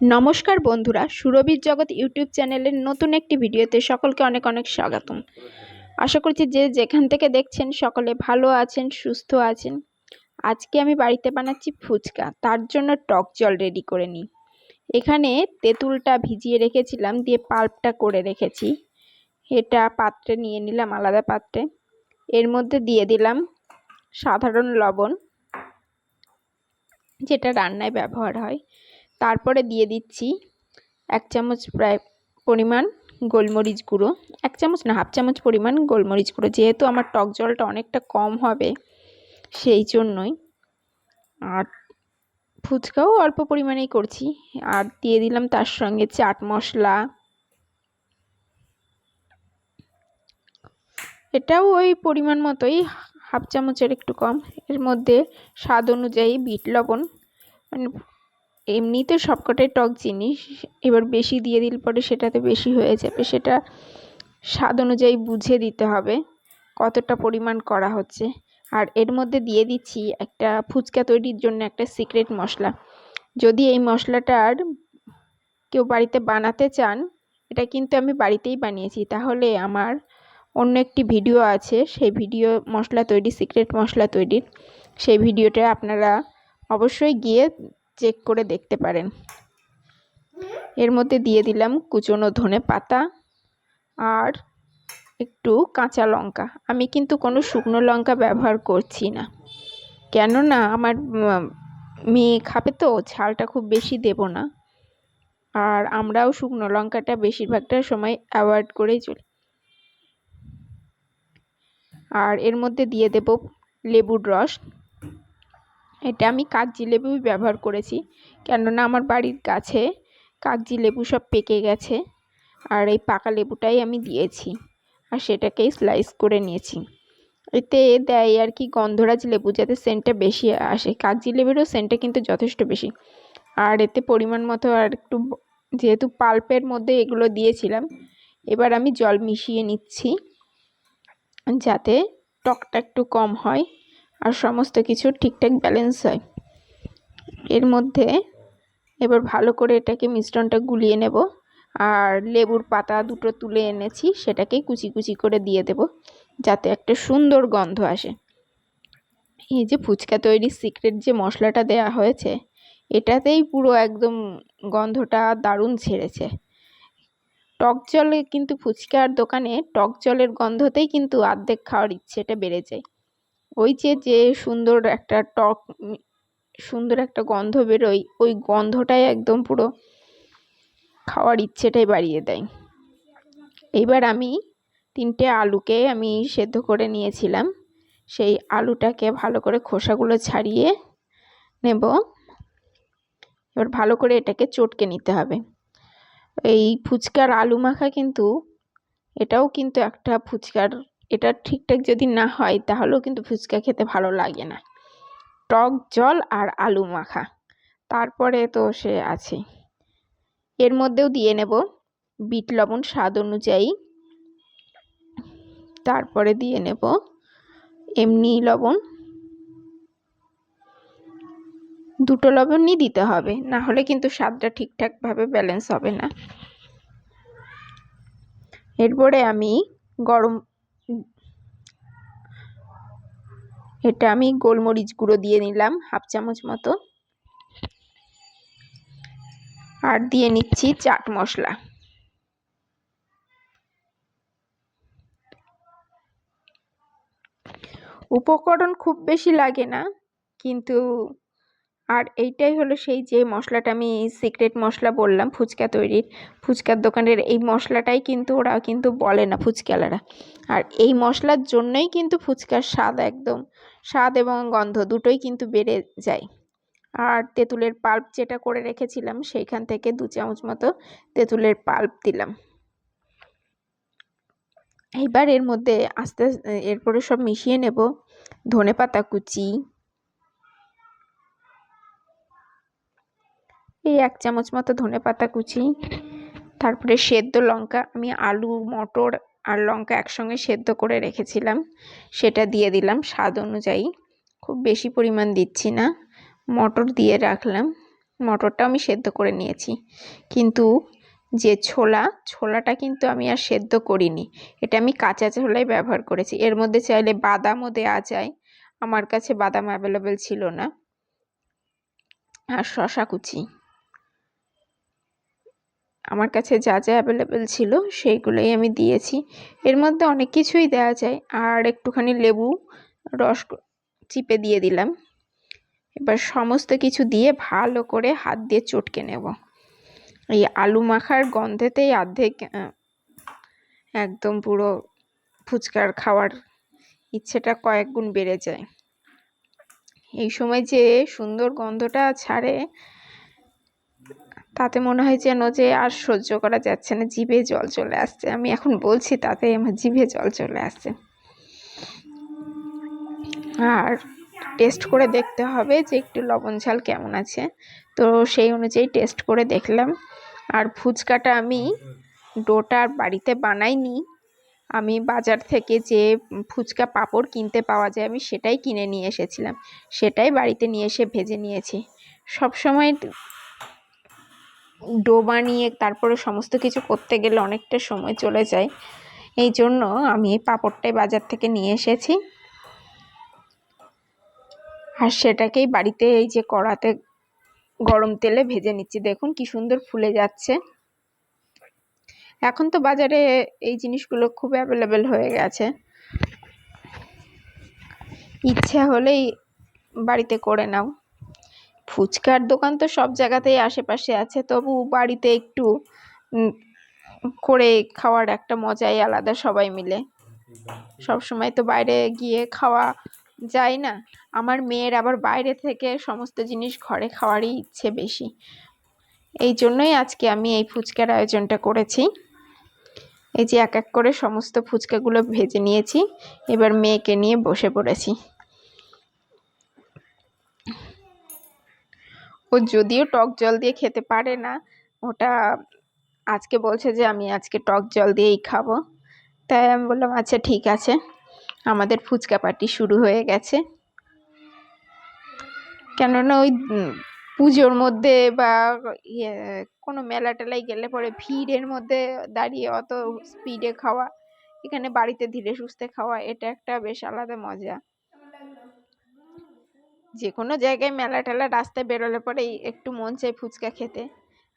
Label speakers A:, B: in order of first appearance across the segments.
A: নমস্কার বন্ধুরা, সুরভির জগৎ ইউটিউব চ্যানেলের নতুন একটি ভিডিওতে সকলকে অনেক অনেক স্বাগতম। আশা করছি যে যেখান থেকে দেখছেন সকলে ভালো আছেন, সুস্থ আছেন। আজকে আমি বাড়িতে বানাচ্ছি ফুচকা, তার জন্য টক জল রেডি করে নিই। এখানে তেঁতুলটা ভিজিয়ে রেখেছিলাম, দিয়ে পাল্পটা করে রেখেছি। এটা পাত্রে নিয়ে নিলাম, আলাদা পাত্রে। এর মধ্যে দিয়ে দিলাম সাধারণ লবণ, যেটা রান্নায় ব্যবহার হয়। তারপরে দিয়ে দিচ্ছি এক চামচ প্রায় পরিমাণ গোলমরিচ গুঁড়ো, এক চামচ না, হাফ চামচ পরিমাণ গোলমরিচ গুঁড়ো। যেহেতু আমার টক জলটা অনেকটা কম হবে সেই জন্যই। আর ফুচকাও অল্প পরিমাণেই করছি। আর দিয়ে দিলাম তার সঙ্গে চাট মশলা। এটাও ওই পরিমাণ মতোই, হাফ চামচের একটু কম। এর মধ্যে স্বাদ অনুযায়ী বিট লবণ মানে এমনিতে সবকটাই টক জিনিস, এবার বেশি দিয়ে দিলে পরে সেটাতে বেশি হয়ে যাবে। সেটা স্বাদ অনুযায়ী বুঝে দিতে হবে কতটা পরিমাণ করা হচ্ছে। আর এর মধ্যে দিয়ে দিচ্ছি একটা ফুচকা তৈরির জন্য একটা সিক্রেট মশলা। যদি এই মশলাটার কেউ বাড়িতে বানাতে চান, এটা কিন্তু আমি বাড়িতেই বানিয়েছি। তাহলে আমার অন্য একটি ভিডিও আছে, সেই ভিডিও মশলা তৈরি, সিক্রেট মশলা তৈরির। সেই ভিডিওটা আপনারা অবশ্যই গিয়ে চেক করে দেখতে পারেন। এর মধ্যে দিয়ে দিলাম কুচনো ধনে পাতা আর একটু কাঁচা লঙ্কা। আমি কিন্তু কোনো শুকনো লঙ্কা ব্যবহার করছি না। কেননা আমার মেয়ে খাবে তো, ঝালটা খুব বেশি দেব না। আর আমরাও শুকনো লঙ্কাটা বেশিরভাগটা সময় অ্যাভয়েড করেই চলি। আর এর মধ্যে দিয়ে দেব লেবুর রস। এটা আমি কাগজি লেবুই ব্যবহার করেছি। কেননা আমার বাড়ির গাছে কাগজি লেবু সব পেকে গেছে আর এই পাকা লেবুটাই আমি দিয়েছি আর সেটাকেই স্লাইস করে নিয়েছি। এতে দেয় আর কি গন্ধরাজ লেবু যাতে সেন্টটা বেশি আসে। কাগজি লেবুরও সেন্টটা কিন্তু যথেষ্ট বেশি। আর এতে পরিমাণ মতো আর একটু যেহেতু পাল্পের মধ্যে এগুলো দিয়েছিলাম, এবার আমি জল মিশিয়ে নিচ্ছি যাতে টকটা একটু কম হয়। আর সমস্ত কিছু ঠিকঠাক ব্যালেন্স হয়। এর মধ্যে এবার ভালো করে এটাকে মিশ্রণটা গুলিয়ে নেব। আর লেবুর পাতা দুটো তুলে এনেছি, সেটাকে কুচি কুচি করে দিয়ে দেব, যাতে একটা সুন্দর গন্ধ আসে। এই যে ফুচকা তৈরির সিক্রেট যে মশলাটা দেয়া হয়েছে, এটাতেই পুরো একদম গন্ধটা দারুণ ছেড়েছে। টক জলে কিন্তু ফুচকার দোকানে টক জলের গন্ধতেই কিন্তু অর্ধেক খাওয়ার ইচ্ছেটা বেড়ে যায়। ওই যে যে সুন্দর একটা টক, সুন্দর একটা গন্ধ বেরোয়, ওই গন্ধটাই একদম পুরো খাওয়ার ইচ্ছেটাই বাড়িয়ে দেয়। এইবার আমি তিনটে আলুকে আমি সেদ্ধ করে নিয়েছিলাম। সেই আলুটাকে ভালো করে খোসাগুলো ছাড়িয়ে নেব। এবার ভালো করে এটাকে চটকে নিতে হবে। এই ফুচকার আলু মাখা কিন্তু, এটাও কিন্তু একটা ফুচকার এটা ঠিকঠাক যদি না হয়, তাহলেও কিন্তু ফুচকা খেতে ভালো লাগে না। টক জল আর আলু মাখা। তারপরে তো সে আছে। এর মধ্যেও দিয়ে নেব বিট লবণ স্বাদ অনুযায়ী। তারপরে দিয়ে নেব এমনি লবণ। দুটো লবণই দিতে হবে, না হলে কিন্তু স্বাদটা ঠিকঠাকভাবে ব্যালেন্স হবে না। এরপরে আমি গরম এটা আমি গোলমরিচ গুঁড়ো দিয়ে নিলাম, হাফ চামচ মতো। আর দিয়ে নিচ্ছি চাট মশলা। উপকরণ খুব বেশি লাগে না, কিন্তু আর এইটাই হলো সেই যে মশলাটা আমি সিক্রেট মশলা বললাম, ফুচকা তৈরির, ফুচকার দোকানের এই মশলাটাই কিন্তু ওরা কিন্তু বলে না ফুচকালারা আর এই মশলার জন্যই কিন্তু ফুচকার স্বাদ একদম, স্বাদ এবং গন্ধ দুটোই কিন্তু বেড়ে যায়। আর তেঁতুলের পাল্প যেটা করে রেখেছিলাম সেইখান থেকে দু চামচ মতো তেঁতুলের পাল্প দিলাম। এইবার এর মধ্যে আস্তে, এরপরে সব মিশিয়ে নেব ধনে পাতা কুচি এই এক চামচ মতো ধনে পাতা কুচি, তারপরে সেদ্ধ লঙ্কা। আমি আলু, মটর আর লঙ্কা একসঙ্গে সেদ্ধ করে রেখেছিলাম। সেটা দিয়ে দিলাম স্বাদ অনুযায়ী। খুব বেশি পরিমাণ দিচ্ছি না। মটর দিয়ে রাখলাম। মটরটা আমি সেদ্ধ করে নিয়েছি। কিন্তু যে ছোলা, ছোলাটা কিন্তু আমি আর সেদ্ধ করিনি। এটা আমি কাঁচা ছোলাই ব্যবহার করেছি। এর মধ্যে চাইলে বাদামও দেওয়া যায়। আমার কাছে বাদাম অ্যাভেলেবেল ছিল না। আর শশা কুচি। আমার কাছে যা যা অ্যাভেলেবেল ছিল সেইগুলোই আমি দিয়েছি। এর মধ্যে অনেক কিছুই দেওয়া যায়। আর একটুখানি লেবু, রস চিপে দিয়ে দিলাম। এবার সমস্ত কিছু দিয়ে ভালো করে হাত দিয়ে চটকে নেব। এই আলু মাখার গন্ধেতেই অর্ধেক একদম পুরো ফুচকার খাওয়ার ইচ্ছেটা কয়েক গুণ বেড়ে যায়। এই সময় যে সুন্দর গন্ধটা ছাড়ে তাতে মনে হয় যেন যে আর সহ্য করা যাচ্ছে না, জিভে জল চলে আসছে। আমি এখন বলছি তাতে আমার জিভে জল চলে আসছে। আর টেস্ট করে দেখতে হবে যে একটু লবণ ঝাল কেমন আছে। তো সেই অনুযায়ী টেস্ট করে দেখলাম। আর ফুচকাটা আমি ডোটা আর বাড়িতে বানাইনি। আমি বাজার থেকে যে ফুচকা পাঁপড় কিনতে পাওয়া যায়, আমি সেটাই কিনে নিয়ে এসেছিলাম। সেটাই বাড়িতে নিয়ে এসে ভেজে নিয়েছি। সব সময় ডো বানিয়ে তারপরে সমস্ত কিছু করতে গেলে অনেকটা সময় চলে যায়। এই জন্য আমি এই পাঁপড়টাই বাজার থেকে নিয়ে এসেছি। আর সেটাকেই বাড়িতে এই যে কড়াতে গরম তেলে ভেজে নিচ্ছি। দেখুন কি সুন্দর ফুলে যাচ্ছে। এখন তো বাজারে এই জিনিসগুলো খুব অ্যাভেলেবেল হয়ে গেছে। ইচ্ছা হলেই বাড়িতে করে নাও। ফুচকার দোকান তো সব জায়গাতেই আশেপাশে আছে, তবু বাড়িতে একটু করে খাওয়ার একটা মজাই আলাদা সবাই মিলে। সব সময় তো বাইরে গিয়ে খাওয়া যায় না। আমার মেয়ের আবার বাইরে থেকে সমস্ত জিনিস ঘরে খাওয়ারই ইচ্ছে বেশি। এই জন্যই আজকে আমি এই ফুচকার আয়োজনটা করেছি। এই যে এক এক করে সমস্ত ফুচকাগুলো ভেজে নিয়েছি, এবার মেয়েকে নিয়ে বসে পড়েছি। ও যদিও টক জল দিয়ে খেতে পারে না, ওটা আজকে বলছে যে আমি আজকে টক জল দিয়েই খাব। তাই আমি বললাম আচ্ছা ঠিক আছে। আমাদের ফুচকা পার্টি শুরু হয়ে গেছে। কেননা ওই পুজোর মধ্যে বা ইয়ে কোনো মেলা টেলায় গেলে পরে ভিড়ের মধ্যে দাঁড়িয়ে অত স্পিডে খাওয়া, এখানে বাড়িতে ধীরে সুস্থে খাওয়া, এটা একটা বেশ আলাদা মজা। যে কোনো জায়গায় মেলা টেলা রাস্তায় বেরোলে পরে একটু মন চাই ফুচকা খেতে।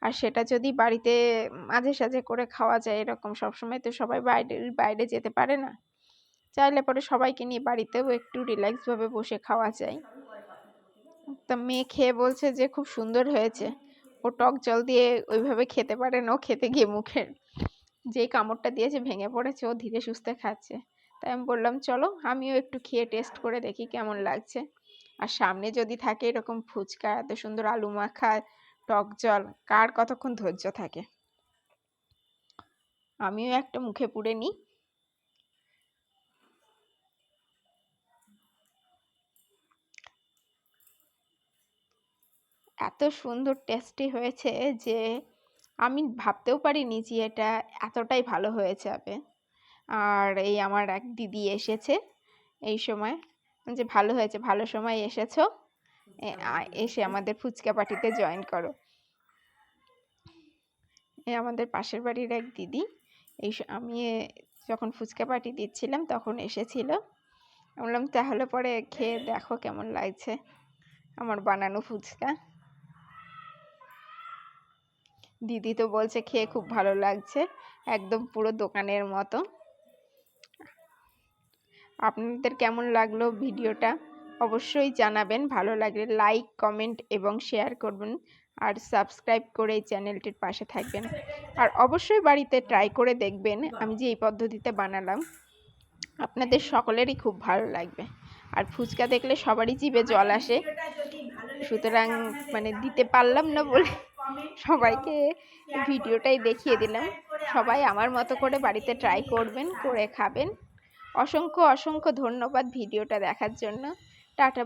A: আর সেটা যদি বাড়িতে মাঝে সাঝে করে খাওয়া যায় এরকম, সবসময় তো সবাই বাইরে বাইরে যেতে পারে না। চাইলে পরে সবাইকে নিয়ে বাড়িতেও একটু রিল্যাক্সভাবে বসে খাওয়া যায়। তা মেয়ে খেয়ে বলছে যে, খুব সুন্দর হয়েছে। ও টক জল দিয়ে ওইভাবে খেতে পারে না, ও খেতে গিয়ে মুখের যেই কামড়টা দিয়েছে ভেঙে পড়েছে, ও ধীরে সুস্থে খাচ্ছে। তাই আমি বললাম, চলো আমিও একটু খেয়ে টেস্ট করে দেখি কেমন লাগছে। আর সামনে যদি থাকে এরকম ফুচকা, এত সুন্দর আলু মাখা, টক জল, কার কতক্ষণ ধৈর্য থাকে? আমিও একটা মুখে পুড়ে নিই। এত সুন্দর টেস্টি হয়েছে যে আমি ভাবতেও পারিনি যে এটা এতটাই ভালো হয়ে যাবে। আর এই আমার এক দিদি এসেছে এই সময়। যে ভালো হয়েছে ভালো সময় এসেছ এসে আমাদের ফুচকা পার্টিতে জয়েন করো। আমাদের পাশের বাড়ির এক দিদি এই আমি যখন ফুচকা পার্টি দিচ্ছিলাম তখন এসেছিল। বললাম তাহলে পরে খেয়ে দেখো কেমন লাগছে আমার বানানো ফুচকা। দিদি তো বলছে খেয়ে খুব ভালো লাগছে একদম পুরো দোকানের মতো। আপনাদের কেমন লাগল ভিডিওটা অবশ্যই জানাবেন। ভালো লাগলে লাইক, কমেন্ট এবং শেয়ার করবেন আর সাবস্ক্রাইব করে এই চ্যানেলটির পাশে থাকবেন। আর অবশ্যই বাড়িতে ট্রাই করে দেখবেন আমি যে এই পদ্ধতিতে বানালাম। আপনাদের সকলেরই খুব ভালো লাগবে। আর ফুচকা দেখলে সবারই জিভে জল আসে। সুতরাং মানে দিতে পারলাম না বলে সবাইকে ভিডিওটাই দেখিয়ে দিলাম। সবাই আমার মতো করে বাড়িতে ট্রাই করবেন, করে খাবেন। অসংখ্য অসংখ্য ধন্যবাদ ভিডিওটা দেখার জন্য। টাটা